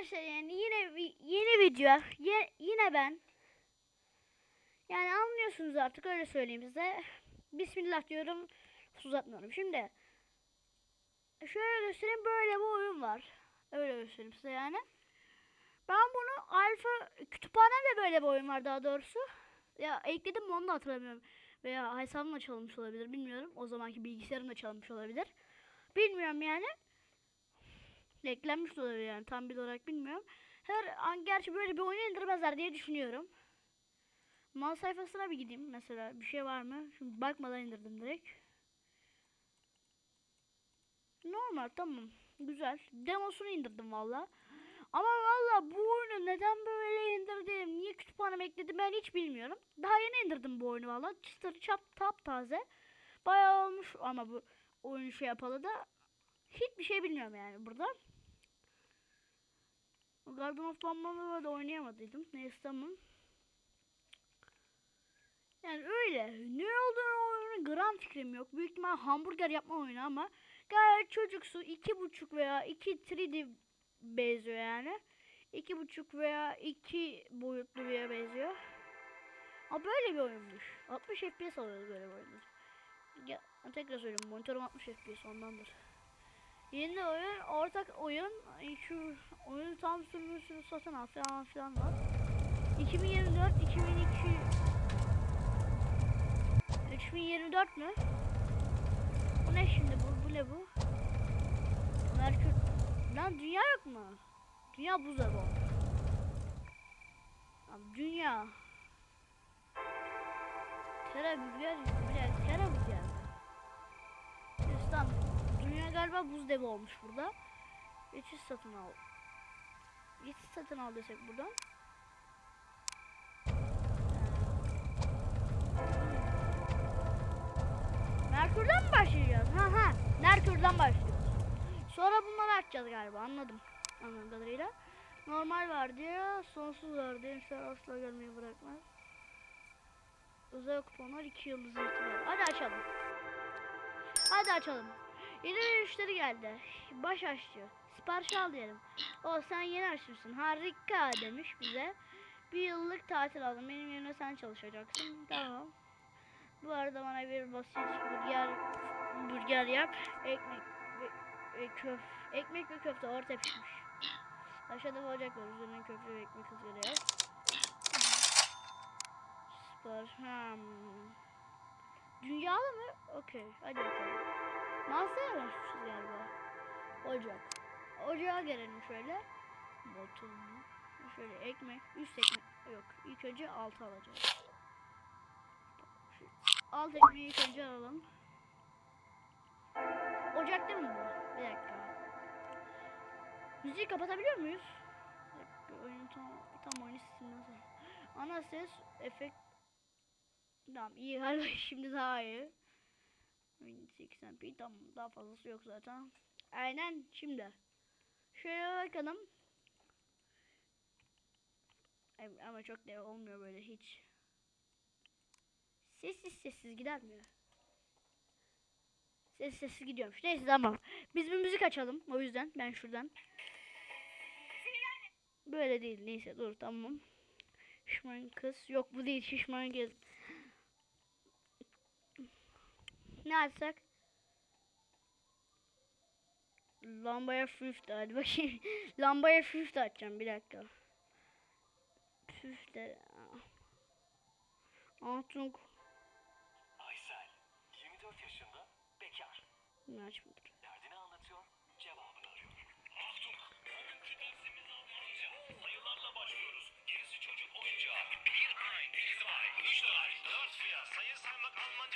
arkadaşlar yani yine yeni video. Ye- yine ben. Yani anlıyorsunuz artık öyle söyleyeyim size. Bismillah diyorum. Uzatmıyorum. Şimdi şöyle göstereyim böyle bir oyun var. Öyle göstereyim size yani. Ben bunu alfa kütüphanede böyle bir oyun var daha doğrusu. Ya ekledim mi onu da hatırlamıyorum. Veya hesabımla çalınmış olabilir bilmiyorum. O zamanki bilgisayarımla çalınmış olabilir. Bilmiyorum yani. Eklenmiş olabilir yani tam bir olarak bilmiyorum. Her an gerçi böyle bir oyunu indirmezler diye düşünüyorum. Mal sayfasına bir gideyim mesela bir şey var mı? Şimdi bakmadan indirdim direkt. Normal tamam. Güzel. Demosunu indirdim valla. Ama valla bu oyunu neden böyle indirdim? Niye kütüphaneme ekledim ben hiç bilmiyorum. Daha yeni indirdim bu oyunu valla. Çıtır çap tap taze. Bayağı olmuş ama bu oyunu şey yapalı da hiçbir şey bilmiyorum yani burada. Garden of Bambam'da da oynayamadıydım. Neyse tamam. Yani öyle. Ne olduğunu oyunun gram fikrim yok. Büyük ihtimal hamburger yapma oyunu ama gayet çocuksu. iki buçuk veya iki 3D benziyor yani. iki buçuk veya iki boyutlu bir benziyor. Ama böyle bir oyunmuş. 60 FPS alıyoruz böyle bir oyunda. Ya, tekrar söyleyeyim monitörüm 60 FPS ondandır. Yeni oyun, ortak oyun, şu oyun tam sürümünü satın al falan filan var. 2024, 2002, 3024 mü? Bu ne şimdi bu? Bu ne bu? Merkür. Lan dünya yok mu? Dünya buzda bu. Abi dünya. Tera büyüyor. Biraz tera büyüyor. Galiba buz devi olmuş burada. Geçiş satın al. Geçiş satın al desek buradan. Merkür'den mi başlayacağız? Ha ha. Merkür'den başlıyoruz. Sonra bunları açacağız galiba. Anladım. Anladığım kadarıyla. Normal var diye, sonsuz var diye. İnsan asla gelmeyi bırakmaz. Özel kuponlar 2 yıldız ihtimal. Hadi açalım. Hadi açalım. Yeni müşteri geldi. Baş aşçı. Sipariş al diyelim. O sen yeni açmışsın. Harika demiş bize. Bir yıllık tatil aldım. Benim yerine sen çalışacaksın. Tamam. Bu arada bana bir basit burger burger yap. Ekmek ve, köf ekmek ve köfte orta pişmiş. Aşağıda ocak var. Üzerine köfte ve ekmek ızgara yap. Hmm. Dünyalı mı? Okey. Hadi bakalım. Masaya başmışız galiba. Ocak. Ocağa gelelim şöyle. Botun. Şöyle ekmek. Üst ekmek. Yok. İlk önce altı alacağız. Şu alt ekmeği ilk önce alalım. Ocak değil mi bu? Bir dakika. Müziği kapatabiliyor muyuz? Bir. Oyun tam, tam oyun nasıl? Ana ses, efekt. Tamam iyi galiba şimdi daha iyi. 1080p tamam daha fazlası yok zaten. Aynen şimdi. Şöyle bakalım. Ama çok da olmuyor böyle hiç. Sessiz sessiz gider mi? Sessiz sessiz gidiyormuş. Neyse tamam. Biz bir müzik açalım. O yüzden ben şuradan. Böyle değil. Neyse dur tamam. Şişman kız. Yok bu değil. Şişman kız. Ne açsak? Lambaya Fifth hadi bakayım. Lambaya Fifth açacağım bir dakika. Fifth de... Altın Aysel, 24 yaşında, bekar. ne açmadır.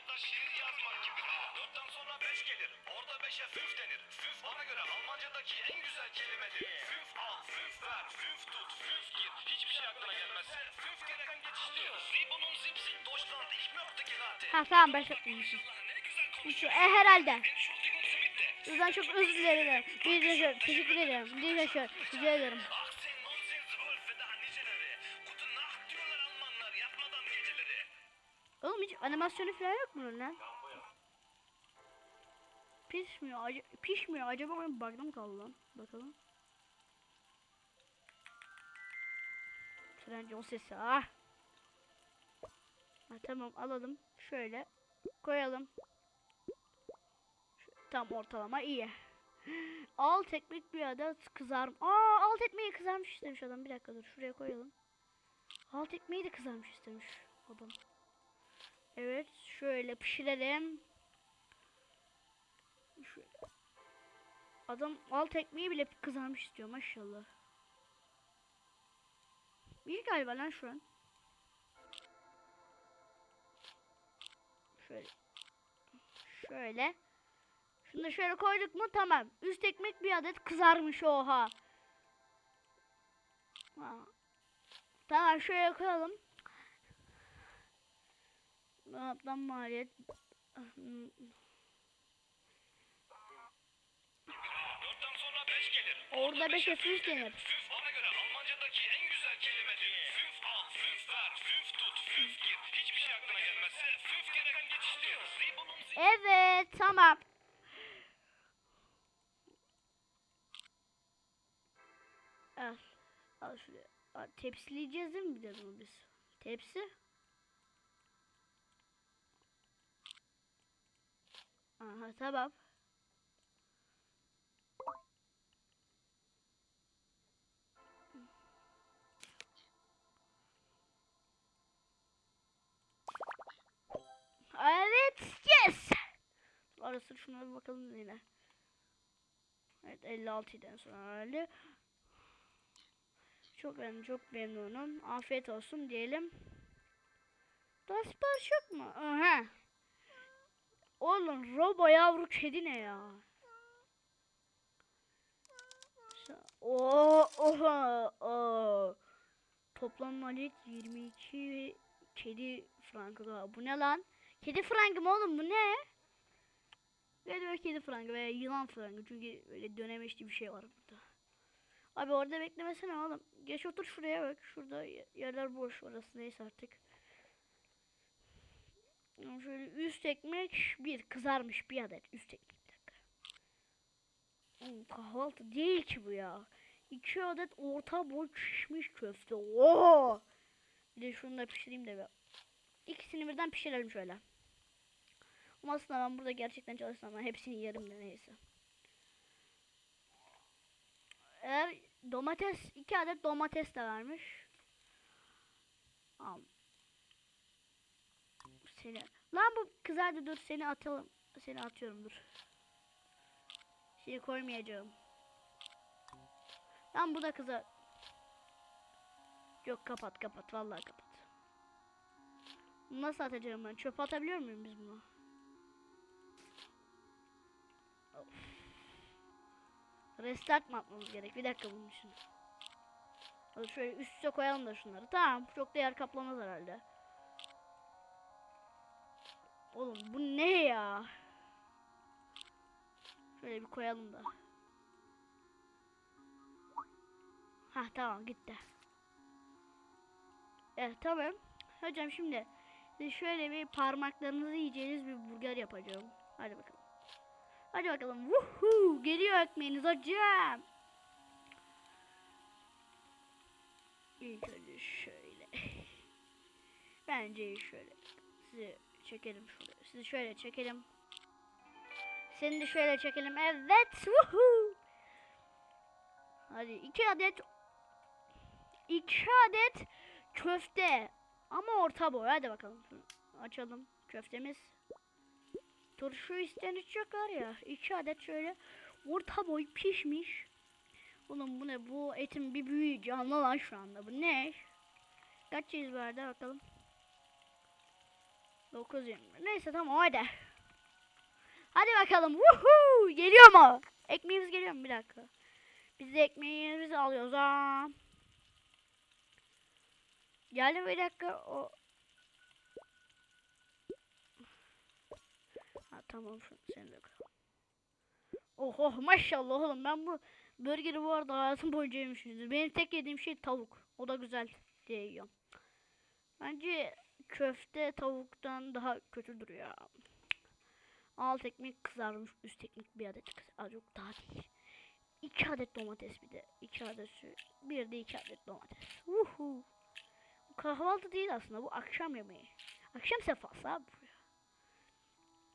Almanca'da şiir yazmak gibidir. Dörtten sonra beş gelir. Orada beşe füf denir. Füf bana göre Almanca'daki en güzel kelimedir. Füf al, füf ver, füf tut, füf gir. Hiçbir şey aklına gelmezse füf gereken geçiştir. Sie bunun Sipsik Deutschland, ich möchte. Ha tamam ben yapmışım. Şu, e, herhalde. Sizden çok özür dilerim. Teşekkür ederim. Bir de şöyle rica ederim. Animasyonu falan yok mu lan? Pişmiyor. Ac- pişmiyor. Acaba benim bug'da kaldı lan? Bakalım. frenci o sesi ah. Ha, tamam alalım. Şöyle koyalım. Tam ortalama iyi. Alt ekmek bir adet kızar. Aa alt ekmeği kızarmış istemiş adam. Bir dakika dur şuraya koyalım. Alt ekmeği de kızarmış istemiş adam. Evet şöyle pişirelim. Şöyle. Adam alt ekmeği bile kızarmış istiyor maşallah. İyi galiba lan şu an. Şöyle. Şöyle. Şunu da şöyle koyduk mu tamam. Üst ekmek bir adet kızarmış oha. Ha. Tamam şöyle koyalım. Dolaptan maliyet. Dörtten sonra beş gelir. Orada beşe süs denir. Füf bana göre Almancadaki en güzel kelimedir. Füf al, füf ver, füf tut, füf gir. Hiçbir şey aklına gelmezse füf gereken geçiştir. Evet tamam. Al. Al şuraya. Tepsileyeceğiz değil mi bir de bunu biz? Tepsi. Aha tamam. Evet, yes. Arası şuna bir bakalım yine. Evet 56'dan sonra öyle. Çok ben çok memnunum. Afiyet olsun diyelim. Sipariş yok mu? Aha. Oğlum robo yavru kedi ne ya? Oo, oha, oo. Toplam maliyet 22 kedi frankı daha. Bu ne lan? Kedi frangı mı oğlum bu ne? Ve böyle kedi frangı veya yılan frangı çünkü öyle dönemeçli bir şey var burada. Abi orada beklemesene oğlum. Geç otur şuraya bak. Şurada ye- yerler boş orası neyse artık. Şöyle üst ekmek bir kızarmış bir adet üst ekmek. Oğlum kahvaltı değil ki bu ya. İki adet orta boy pişmiş köfte. Oo! Bir de şunu da pişireyim de bir. İkisini birden pişirelim şöyle. Ama aslında ben burada gerçekten çalışsam ben hepsini yerim de neyse. Eğer domates, iki adet domates de vermiş. Al. Seni. Lan bu kızardı dur seni atalım. Seni atıyorum dur. Seni koymayacağım. Lan bu da kızar. Yok kapat kapat vallahi kapat. Nasıl atacağım ben? Çöpe atabiliyor muyum biz bunu? Restart mı atmamız gerek? Bir dakika. Hadi şöyle üst üste koyalım da şunları. Tamam. Çok da yer kaplamaz herhalde. Oğlum bu ne ya? Şöyle bir koyalım da. Ha tamam gitti. Evet tamam. Hocam şimdi size şöyle bir parmaklarınızı yiyeceğiniz bir burger yapacağım. Hadi bakalım. Hadi bakalım. Woohoo! Geliyor ekmeğiniz hocam. İlk şöyle. Bence şöyle. Sizi çekelim. Sizi şöyle çekelim. Seni de şöyle çekelim. Evet. Woohoo! Hadi iki adet iki adet köfte ama orta boy. Hadi bakalım. Açalım köftemiz. Turşu var ya. iki adet şöyle orta boy pişmiş. Oğlum bu ne? Bu etin bir büyüğü canlı lan şu anda. Bu ne? Kaç çeyiz verdi bakalım. 9 20. Neyse tamam hadi. Hadi bakalım. Woohoo! Geliyor mu? Ekmeğimiz geliyor mu? Bir dakika. Biz de ekmeğimizi alıyoruz. Aa. Geldi bir dakika. O Ha tamam şunu sen de. Oh oh maşallah oğlum ben bu burgeri bu arada hayatım boyunca yemişimdir. Benim tek yediğim şey tavuk. O da güzel diye yiyorum. Bence köfte tavuktan daha kötüdür ya. Alt ekmek kızarmış, üst ekmek bir adet kızarmış. Yok daha değil. İki adet domates bir de. iki adet su. Bir de iki adet domates. Uhu. kahvaltı değil aslında bu akşam yemeği. Akşam sefası abi. bu ya.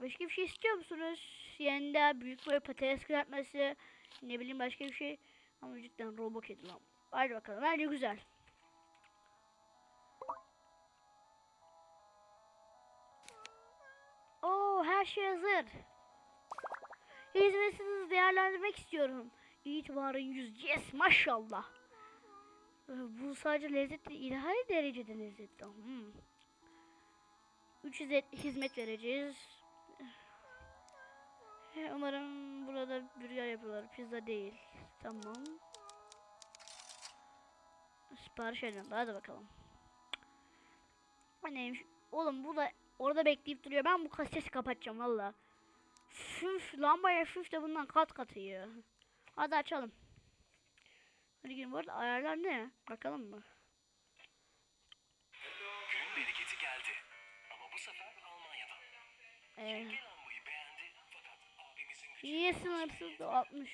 Başka bir şey istiyor musunuz? Yanında büyük boy patates kızartması. Ne bileyim başka bir şey. Ama cidden robo kedi lan. Hadi bakalım. Bence güzel. Her şey hazır. Hizmetsiz değerlendirmek istiyorum. İtibarın yüz. Yes maşallah. Ee, Bu sadece lezzetli, ilahi derecede lezzetli. Hmm. Üç hizmet, hizmet vereceğiz. Ee, Umarım burada burger yapıyorlar. Pizza değil. Tamam. Sipariş edin. Hadi bakalım. Neymiş? Oğlum bu da orada bekleyip duruyor. Ben bu kaseti kapatacağım valla. Füf lambaya füf de bundan kat kat iyi. Hadi açalım. Hadi gelin bu arada ayarlar ne? Bakalım mı? Gün bereketi geldi. Ama bu sefer Almanya'dan. Ee, Yenge lambayı beğendi fakat abimizin gücü niye sınırsız da 60?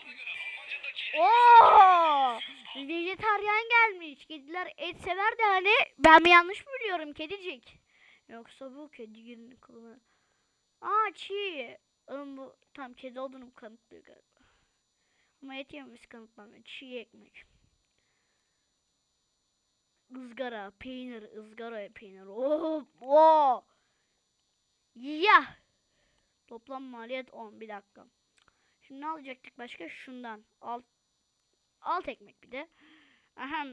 Ona göre Almanca'daki Oo! Vejetaryen gelmiş. Kediler et sever de hani ben mi yanlış mı biliyorum kedicik? Yoksa bu kediginin kılığına. Aa çiğ. Oğlum bu tam kedi olduğunu kanıtlıyor galiba. Ama et yememiz kanıtlamıyor. Çiğ ekmek. Izgara, peynir, ızgara peynir. Oh, oh. Ya. Toplam maliyet 10. Bir dakika. Şimdi ne alacaktık başka? Şundan. Alt, alt ekmek bir de. Aha.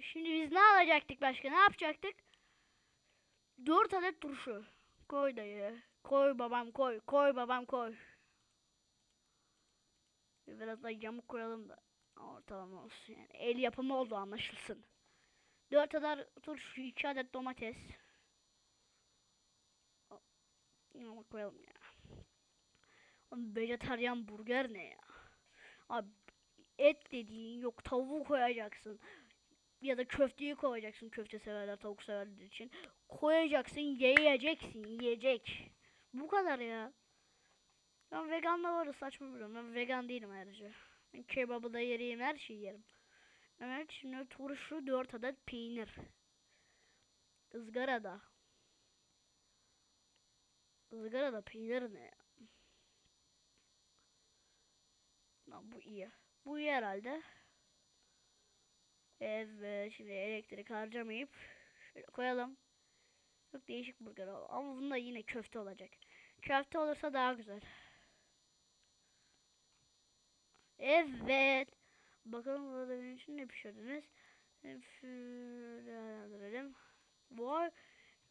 Şimdi biz ne alacaktık başka? Ne yapacaktık? 4 adet turşu. Koy dayı. Koy babam koy. Koy babam koy. Biraz da yamuk koyalım da ortalama olsun yani. El yapımı oldu anlaşılsın. 4 adet turşu, 2 adet domates. Ama koyalım ya. Oğlum vejetaryen burger ne ya? Abi et dediğin yok tavuk koyacaksın. Ya da köfteyi koyacaksın köfte severler tavuk severler için. Koyacaksın yiyeceksin yiyecek. Bu kadar ya. Ben veganla var ya, saçma biliyorum. Ben vegan değilim ayrıca. Ben kebabı da yerim her şeyi yerim. Evet şimdi turşu 4 adet peynir. Izgarada. Izgarada peynir ne ya? Lan bu iyi. Bu iyi herhalde. Evet şimdi elektrik harcamayıp şöyle koyalım. Çok değişik burger oldu. Ama bunda yine köfte olacak. Köfte olursa daha güzel. Evet. Bakalım burada benim için ne pişirdiniz? Şöyle Vay.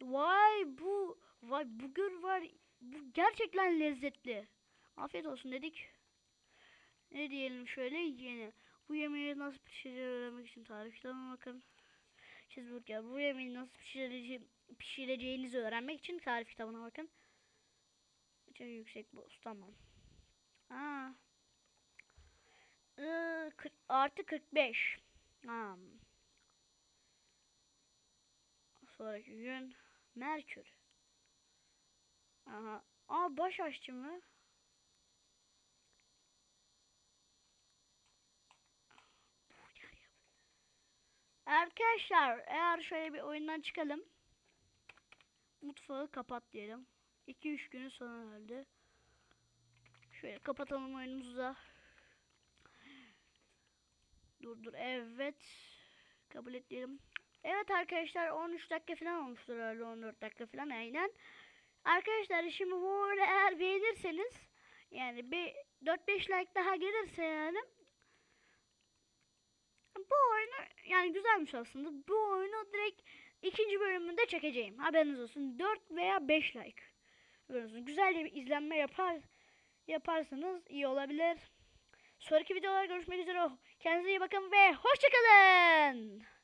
Vay bu. Vay bugün var. Bu gerçekten lezzetli. Afiyet olsun dedik. Ne diyelim şöyle yeni. Bu yemeği nasıl pişirilir öğrenmek için tarif kitabına bakın. Cheeseburger. Bu yemeği nasıl pişirece pişireceğinizi öğrenmek için tarif kitabına bakın. Çok yüksek bu. Tamam. Aa. Ee, 40 artı 45. Ha. Sonraki gün Merkür. Aha. Aa baş aşçı mı? Arkadaşlar eğer şöyle bir oyundan çıkalım. Mutfağı kapat diyelim. 2-3 günün sonu herhalde. Şöyle kapatalım oyunumuzu da. Dur dur evet. Kabul et diyelim. Evet arkadaşlar 13 dakika falan olmuştur herhalde 14 dakika falan aynen. Arkadaşlar şimdi bu eğer beğenirseniz yani bir 4-5 like daha gelirse yani bu oyunu yani güzelmiş aslında. Bu oyunu direkt ikinci bölümünde çekeceğim. Haberiniz olsun. 4 veya 5 like. Olsun. Güzel bir izlenme yapar yaparsanız iyi olabilir. Sonraki videolarda görüşmek üzere. Kendinize iyi bakın ve hoşçakalın.